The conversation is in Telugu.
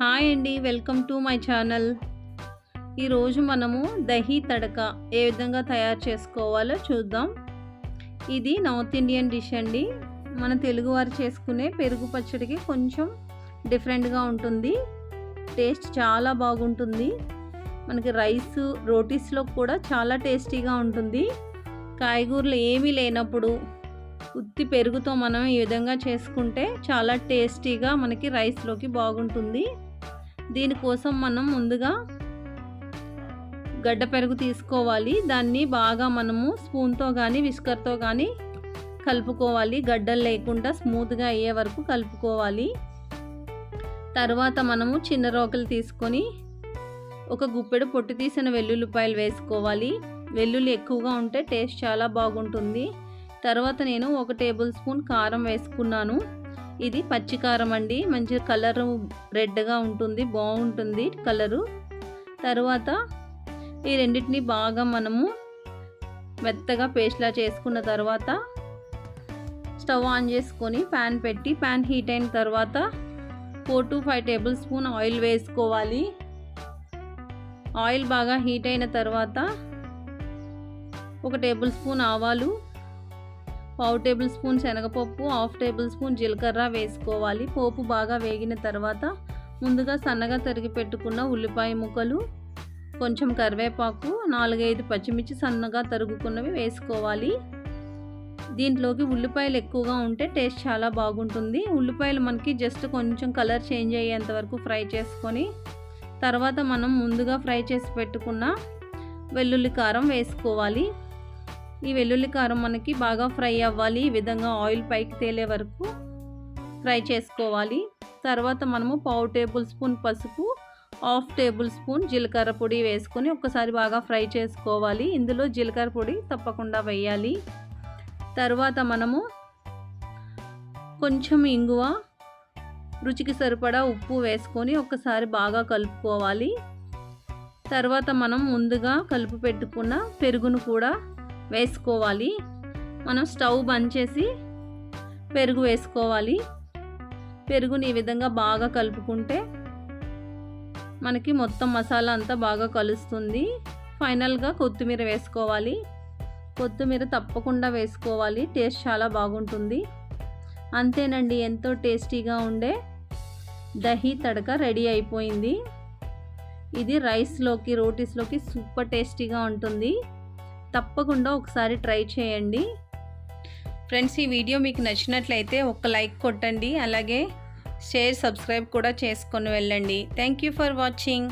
హాయ్ అండి వెల్కమ్ టు మై ఛానల్. ఈరోజు మనము దహీ తడక ఏ విధంగా తయారు చేసుకోవాలో చూద్దాం. ఇది నార్త్ ఇండియన్ డిష్ అండి. మన తెలుగువారు చేసుకునే పెరుగు పచ్చడికి కొంచెం డిఫరెంట్గా ఉంటుంది. టేస్ట్ చాలా బాగుంటుంది. మనకి రైస్ రోటీస్లో కూడా చాలా టేస్టీగా ఉంటుంది. కాయగూరలు ఏమీ లేనప్పుడు ఉత్తి పెరుగుతో మనం ఈ విధంగా చేసుకుంటే చాలా టేస్టీగా మనకి రైస్లోకి బాగుంటుంది. దీనికోసం మనం ముందుగా గడ్డ పెరుగు తీసుకోవాలి. దాన్ని బాగా మనము స్పూన్తో కానీ విస్కర్తో కానీ కలుపుకోవాలి. గడ్డలు లేకుండా స్మూత్గా అయ్యే వరకు కలుపుకోవాలి. తర్వాత మనము చిన్న రోకలు తీసుకొని ఒక గుప్పెడు పొట్టు తీసిన వెల్లుల్లిపాయలు వేసుకోవాలి. వెల్లుల్లి ఎక్కువగా ఉంటే టేస్ట్ చాలా బాగుంటుంది. తర్వాత నేను ఒక టేబుల్ స్పూన్ కారం వేసుకున్నాను. ఇది పచ్చి కారం అండి. మంచి కలర్ రెడ్గా ఉంటుంది బాగుంటుంది కలరు. తర్వాత ఈ రెండింటిని బాగా మనము మెత్తగా పేస్ట్లా చేసుకున్న తర్వాత స్టవ్ ఆన్ చేసుకొని ప్యాన్ పెట్టి ప్యాన్ హీట్ అయిన తర్వాత four to five tablespoon oil వేసుకోవాలి. ఆయిల్ బాగా హీట్ అయిన తర్వాత ఒక టేబుల్ స్పూన్ ఆవాలు పావు టేబుల్ స్పూన్ శనగపప్పు హాఫ్ టేబుల్ స్పూన్ జీలకర్ర వేసుకోవాలి. పోపు బాగా వేగిన తర్వాత ముందుగా సన్నగా తరిగి పెట్టుకున్న ఉల్లిపాయ ముక్కలు కొంచెం కరివేపాకు నాలుగైదు పచ్చిమిర్చి సన్నగా తరుగుకున్నవి వేసుకోవాలి. దీంట్లోకి ఉల్లిపాయలు ఎక్కువగా ఉంటే టేస్ట్ చాలా బాగుంటుంది. ఉల్లిపాయలు మనకి జస్ట్ కొంచెం కలర్ చేంజ్ అయ్యేంత వరకు ఫ్రై చేసుకొని తర్వాత మనం ముందుగా ఫ్రై చేసి పెట్టుకున్న వెల్లుల్లి కారం వేసుకోవాలి. ఈ వెల్లుల్లి కారం మనకి బాగా ఫ్రై అవ్వాలి. ఈ విధంగా ఆయిల్ పైకి తేలే వరకు ఫ్రై చేసుకోవాలి. తర్వాత మనము పావు టేబుల్ స్పూన్ పసుపు హాఫ్ టేబుల్ స్పూన్ జీలకర్ర పొడి వేసుకొని ఒక్కసారి బాగా ఫ్రై చేసుకోవాలి. ఇందులో జీలకర్ర పొడి తప్పకుండా వేయాలి. తర్వాత మనము కొంచెం ఇంగువ రుచికి సరిపడా ఉప్పు వేసుకొని ఒక్కసారి బాగా కలుపుకోవాలి. తర్వాత మనం ముందుగా కలుపు పెట్టుకున్న పెరుగును కూడా వేసుకోవాలి. మనం స్టవ్ బంద్ చేసి పెరుగు వేసుకోవాలి. పెరుగుని ఈ విధంగా బాగా కలుపుకుంటే మనకి మొత్తం మసాలా అంతా బాగా కలుస్తుంది. ఫైనల్గా కొత్తిమీర వేసుకోవాలి. కొత్తిమీర తప్పకుండా వేసుకోవాలి. టేస్ట్ చాలా బాగుంటుంది. అంతేనండి ఎంతో టేస్టీగా ఉండే దహీ తడక రెడీ అయిపోయింది. ఇది రైస్లోకి రోటీస్లోకి సూపర్ టేస్టీగా ఉంటుంది. తప్పకుండా ఒకసారి ట్రై చేయండి. ఫ్రెండ్స్ ఈ వీడియో మీకు నచ్చినట్లయితే ఒక లైక్ కొట్టండి. అలాగే షేర్ సబ్స్క్రైబ్ కూడా చేసుకొని వెళ్ళండి. Thank you for watching.